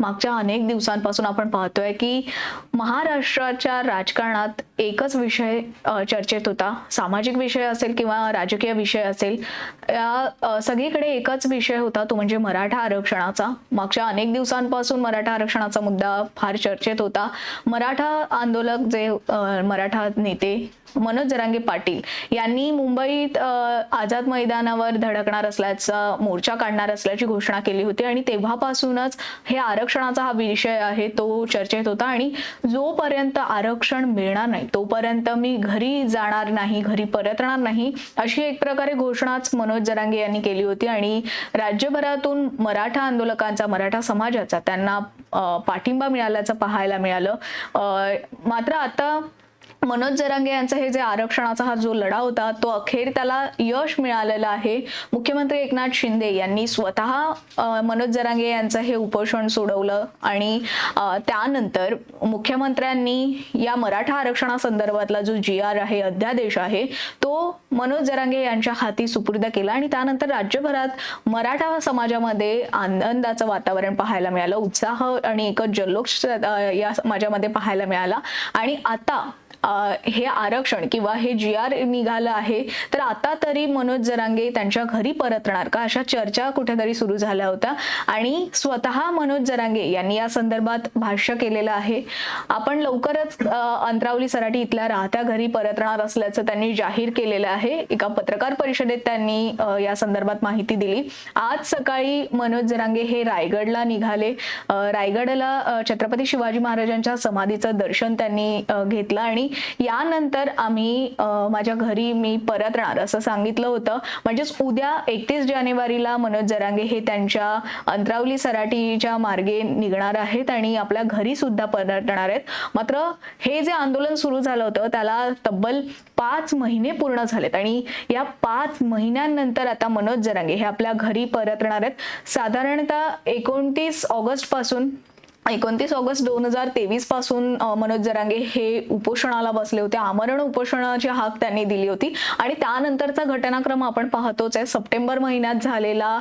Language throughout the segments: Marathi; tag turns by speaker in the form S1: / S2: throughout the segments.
S1: मागच्या अनेक दिवसांपासून आपण पाहतोय की महाराष्ट्राच्या राजकारणात एकच विषय चर्चेत होता. सामाजिक विषय असेल किंवा राजकीय विषय असेल या सगळीकडे एकच विषय होता तो म्हणजे मराठा आरक्षणाचा. मागच्या अनेक दिवसांपासून मराठा आरक्षणाचा मुद्दा फार चर्चेत होता. मराठा आंदोलक जे मराठा नेते मनोज जरांगे पाटील यांनी मुंबईत आझाद मैदानावर धडकणार असल्याचा मोर्चा काढणार असल्याची घोषणा केली होती आणि तेव्हापासूनच हे आरक्षणाचा हा विषय आहे तो चर्चेत होता आणि जोपर्यंत आरक्षण मिळणार नाही तोपर्यंत मी घरी जाणार नाही घरी परतणार नाही अशी एक प्रकारे घोषणाच मनोज जरांगे यांनी केली होती. आणि राज्यभरातून मराठा आंदोलकांचा मराठा समाजाचा त्यांना पाठिंबा मिळाल्याचं पाहायला मिळालं. मात्र आता मनोज जरांगे यांचा हे जे आरक्षणाचा हा जो लढा होता तो अखेर त्याला यश मिळालेलं आहे. मुख्यमंत्री एकनाथ शिंदे यांनी स्वतः मनोज जरांगे यांचं हे उपोषण सोडवलं आणि त्यानंतर मुख्यमंत्र्यांनी या मराठा आरक्षणासंदर्भातला जो जी आर आहे अध्यादेश आहे तो मनोज जरांगे यांच्या हाती सुपूर्द केला आणि त्यानंतर राज्यभरात मराठा समाजामध्ये आनंदाचं वातावरण पाहायला मिळालं. उत्साह आणि एक जल्लोष या समाजामध्ये पाहायला मिळाला. आणि आता हे आरक्षण किंवा हे जी आर निघालं आहे तर आता तरी मनोज जरांगे त्यांच्या घरी परतणार का? अशा चर्चा कुठेतरी सुरू झाल्या होत्या. आणि स्वतः मनोज जरांगे यांनी या संदर्भात भाष्य केलेलं आहे. आपण लवकरच अंतरावली सराठी इथल्या राहत्या घरी परतणार असल्याचं त्यांनी जाहीर केलेलं आहे. एका पत्रकार परिषदेत त्यांनी या संदर्भात माहिती दिली. आज सकाळी मनोज जरांगे हे रायगडला निघाले. रायगडला छत्रपती शिवाजी महाराजांच्या समाधीचं दर्शन त्यांनी घेतलं आणि यानंतर आम्ही माझ्या घरी मी परतणार असं सांगितलं होतं. म्हणजेच उद्या एकतीस जानेवारीला मनोज जरांगे हे त्यांच्या अंतरावली सराटीच्या मार्गे निघणार आहेत आणि आपल्या घरी सुद्धा परतणार आहेत. मात्र हे जे आंदोलन सुरू झालं होतं त्याला तब्बल पाच महिने पूर्ण झालेत. आणि या पाच महिन्यांनंतर आता मनोज जरांगे हे आपल्या घरी परतणार आहेत. साधारणतः एकोणतीस ऑगस्टपासून एकोणतीस ऑगस्ट दोन हजार तेवीसपासून मनोज जरांगे हे उपोषणाला बसले होते. आमरण उपोषणाची हाक त्यांनी दिली होती. आणि त्यानंतरचा घटनाक्रम आपण पाहतोच आहे. सप्टेंबर महिन्यात झालेला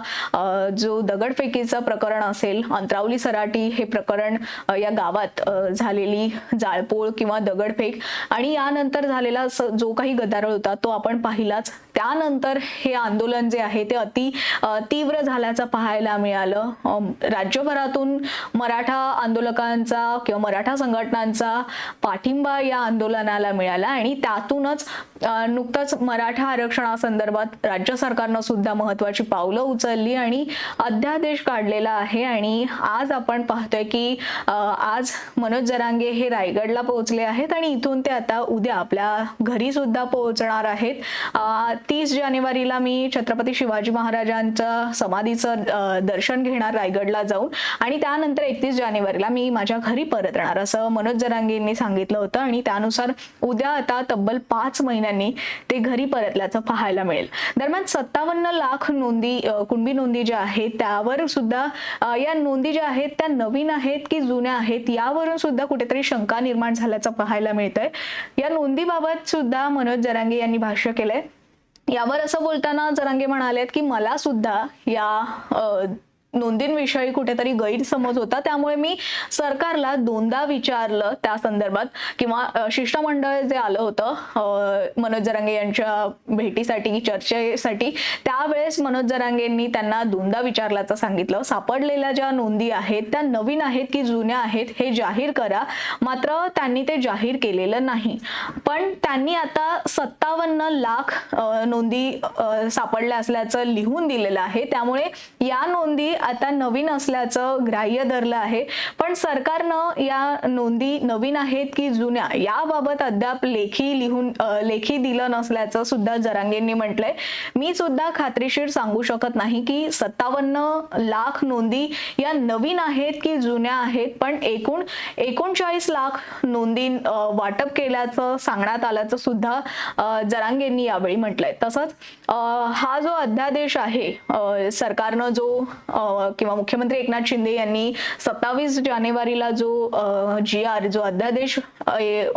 S1: जो दगडफेकीचं प्रकरण असेल अंतरावली सराटी हे प्रकरण या गावात झालेली जाळपोळ किंवा दगडफेक आणि यानंतर झालेला जो काही गदारोळ होता तो आपण पाहिलाच. त्यानंतर हे आंदोलन जे आहे ते अति तीव्र झाल्याचं पाहायला मिळालं. राज्यभरातून मराठा आंदोलकांचा किंवा मराठा संघटनांचा पाठिंबा या आंदोलनाला मिळाला आणि त्यातूनच नुकतंच मराठा आरक्षणासंदर्भात राज्य सरकारनं सुद्धा महत्वाची पावलं उचलली आणि अध्यादेश काढलेला आहे. आणि आज आपण पाहतोय की आज मनोज जरांगे हे रायगडला पोहोचले आहेत आणि इथून ते आता उद्या आपल्या घरी सुद्धा पोहोचणार आहेत. तीस जानेवारीला मी छत्रपती शिवाजी महाराजांच्या समाधीचं दर्शन घेणार रायगडला जाऊन आणि त्यानंतर एकतीस जानेवारी जानेवारीला मी माझ्या घरी परतणार असं मनोज जरांगेंनी सांगितलं होतं आणि त्यानुसार उद्या आता तब्बल पाच महिन्यांनी ते घरी परतल्याचं पाहायला मिळेल. दरम्यान सत्तावन्न लाख नोंदी कुणबी नोंदी ज्या आहेत त्यावर सुद्धा या नोंदी ज्या आहेत त्या नवीन आहेत की जुन्या आहेत यावरून सुद्धा कुठेतरी शंका निर्माण झाल्याचं पाहायला मिळतंय. या नोंदीबाबत सुद्धा मनोज जरांगे यांनी भाष्य केलंय. यावर असं बोलताना जरांगे म्हणालेत की मला सुद्धा या नोंदींविषयी कुठेतरी गैरसमज होता. त्यामुळे मी सरकारला दोनदा विचारलं त्या संदर्भात किंवा शिष्टमंडळ जे आलं होतं मनोज जरांगे यांच्या भेटीसाठी चर्चेसाठी त्यावेळेस मनोज जरांगेंनी त्यांना दोनदा विचारल्याचं सांगितलं. सापडलेल्या ज्या नोंदी आहेत त्या नवीन आहेत की जुन्या आहेत हे जाहीर करा. मात्र त्यांनी ते जाहीर केलेलं नाही. पण त्यांनी आता सत्तावन्न लाख नोंदी सापडल्या असल्याचं लिहून दिलेलं आहे. त्यामुळे या नोंदी आता नवीन असल्याचं ग्राह्य धरलं आहे. पण सरकारनं या नोंदी नवीन आहेत की जुन्या याबाबत अद्याप लेखी लिहून लेखी दिलं नसल्याचं सुद्धा जरांगेंनी म्हटलंय. मी सुद्धा खात्रीशीर सांगू शकत नाही की सत्तावन्न लाख नोंदी या नवीन आहेत की जुन्या आहेत पण एकूण एकोणचाळीस लाख नोंदी वाटप केल्याचं सांगण्यात आल्याचं सुद्धा जरांगेंनी यावेळी म्हटलंय. तसंच हा जो अध्यादेश आहे सरकारनं जो किंवा मुख्यमंत्री एकनाथ शिंदे यांनी सत्तावीस जानेवारीला जो जी आर जो अध्यादेश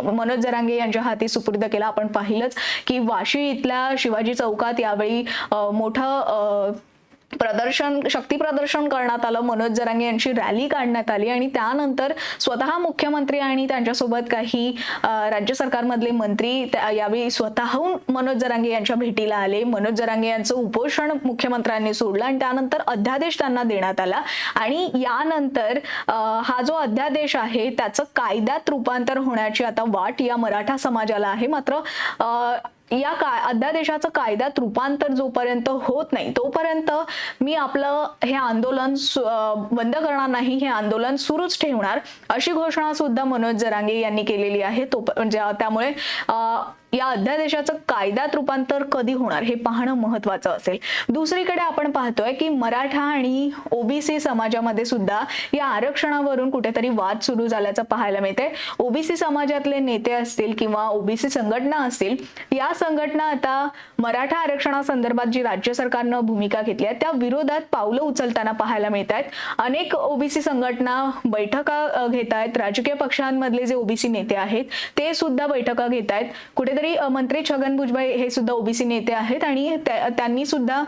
S1: मनोज जरांगे यांच्या हाती सुपूर्द केला. आपण पाहिलंच की वाशी इथल्या शिवाजी चौकात यावेळी मोठं प्रदर्शन शक्ती प्रदर्शन करण्यात आलं. मनोज जरांगे यांची रॅली काढण्यात आली आणि त्यानंतर स्वतः मुख्यमंत्री आणि त्यांच्यासोबत काही राज्य सरकारमधले मंत्री त्या- यावेळी स्वतःहून मनोज जरांगे यांच्या भेटीला आले. मनोज जरांगे यांचं उपोषण मुख्यमंत्र्यांनी सोडलं आणि त्यानंतर अध्यादेश त्यांना देण्यात आला. आणि यानंतर हा जो अध्यादेश आहे त्याचं कायद्यात रूपांतर होण्याची आता वाट या मराठा समाजाला आहे. मात्र या काय अध्यादेशाचं कायद्यात रूपांतर जोपर्यंत होत नाही तोपर्यंत मी आपलं हे आंदोलन बंद करणार नाही हे आंदोलन सुरूच ठेवणार अशी घोषणा सुद्धा मनोज जरांगे यांनी केलेली आहे. तो म्हणजे त्यामुळे अं, या अध्यादेशाचं कायद्यात रूपांतर कधी होणार हे पाहणं महत्वाचं असेल. दुसरीकडे आपण पाहतोय की मराठा आणि ओबीसी समाजामध्ये सुद्धा या आरक्षणावरून कुठेतरी वाद सुरू झाल्याचं पाहायला मिळते ओबीसी समाजातले नेते असतील किंवा ओबीसी संघटना असतील या संघटना आता मराठा आरक्षणासंदर्भात जी राज्य सरकारनं भूमिका घेतली आहे त्या विरोधात पावलं उचलताना पाहायला मिळत आहेत अनेक ओबीसी संघटना बैठका घेत आहेत राजकीय पक्षांमधले जे ओबीसी नेते आहेत ते सुद्धा बैठका घेत आहेत कुठेतरी अ, मंत्री छगन भुजबळ हे सुद्धा ओबीसी नेते आहेत आणि त्या- त्यांनी सुद्धा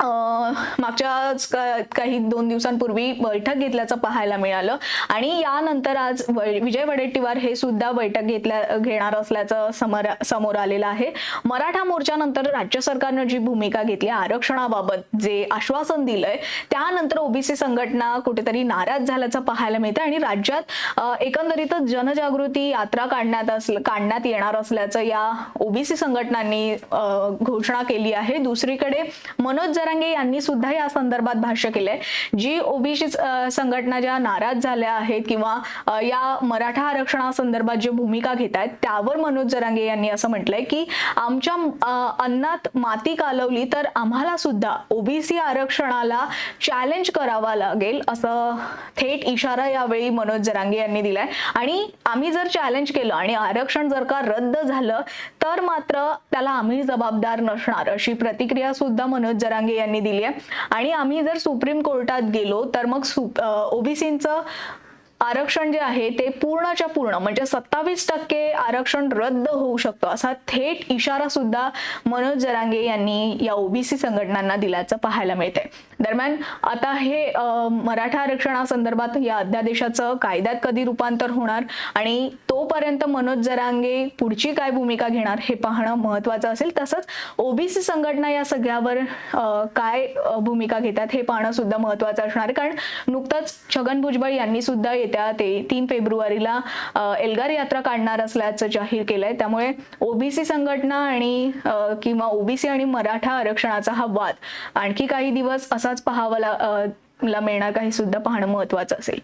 S1: मागच्याच का- काही दोन दिवसांपूर्वी बैठक घेतल्याचं पाहायला मिळालं. आणि यानंतर आज विजय वडेट्टीवार हे सुद्धा बैठक घेतल्या घेणार असल्याचं समोर समोर आलेलं आहे. मराठा मोर्चानंतर राज्य सरकारनं जी भूमिका घेतली आरक्षणाबाबत जे आश्वासन दिलंय त्यानंतर ओबीसी संघटना कुठेतरी नाराज झाल्याचं पाहायला मिळतं आणि राज्यात एकंदरीतच जनजागृती यात्रा काढण्यात असलं काढण्यात येणार असल्याचं या ओबीसी संघटनांनी घोषणा केली आहे. दुसरीकडे मनोज जरांगे यांनी सुद्धा या संदर्भात भाष्य केलंय. जी ओबीसी संघटना ज्या नाराज झाल्या आहेत किंवा या मराठा आरक्षणासंदर्भात जी भूमिका घेत आहेत त्यावर मनोज जरांगे यांनी असं म्हटलंय की आमच्या अन्नात माती कालवली तर आम्हाला सुद्धा ओबीसी आरक्षणाला चॅलेंज करावा लागेल असं थेट इशारा यावेळी मनोज जरांगे यांनी दिलाय. आणि आम्ही जर चॅलेंज केलं आणि आरक्षण जर का रद्द झालं तर मात्र त्याला आम्ही जबाबदार नसणार अशी प्रतिक्रिया सुद्धा मनोज जरांगे यांनी दिली आहे. आणि आम्ही जर सुप्रीम कोर्टात गेलो तर मग ओबीसींचं आरक्षण जे आहे ते पूर्णच्या पूर्ण म्हणजे सत्तावीस टक्के आरक्षण रद्द होऊ शकतो असा थेट इशारा सुद्धा मनोज जरांगे यांनी या ओबीसी संघटनांना दिल्याचं पाहायला मिळतंय. दरम्यान आता हे मराठा आरक्षणासंदर्भात या अध्यादेशाचं कायद्यात कधी रूपांतर होणार आणि तोपर्यंत मनोज जरांगे पुढची काय भूमिका घेणार हे पाहणं महत्वाचं असेल. तसंच ओबीसी संघटना या सगळ्यावर काय भूमिका घेतात हे पाहणं सुद्धा महत्वाचं असणार. आहे कारण नुकतंच छगन भुजबळ यांनी सुद्धा येत्या ते तीन फेब्रुवारीला एल्गार यात्रा काढणार असल्याचं जाहीर केलंय. त्यामुळे ओबीसी संघटना आणि किंवा ओबीसी आणि मराठा आरक्षणाचा हा वाद आणखी काही दिवस असाच पाहावा मिळणार काही सुद्धा पाहणं महत्वाचं असेल.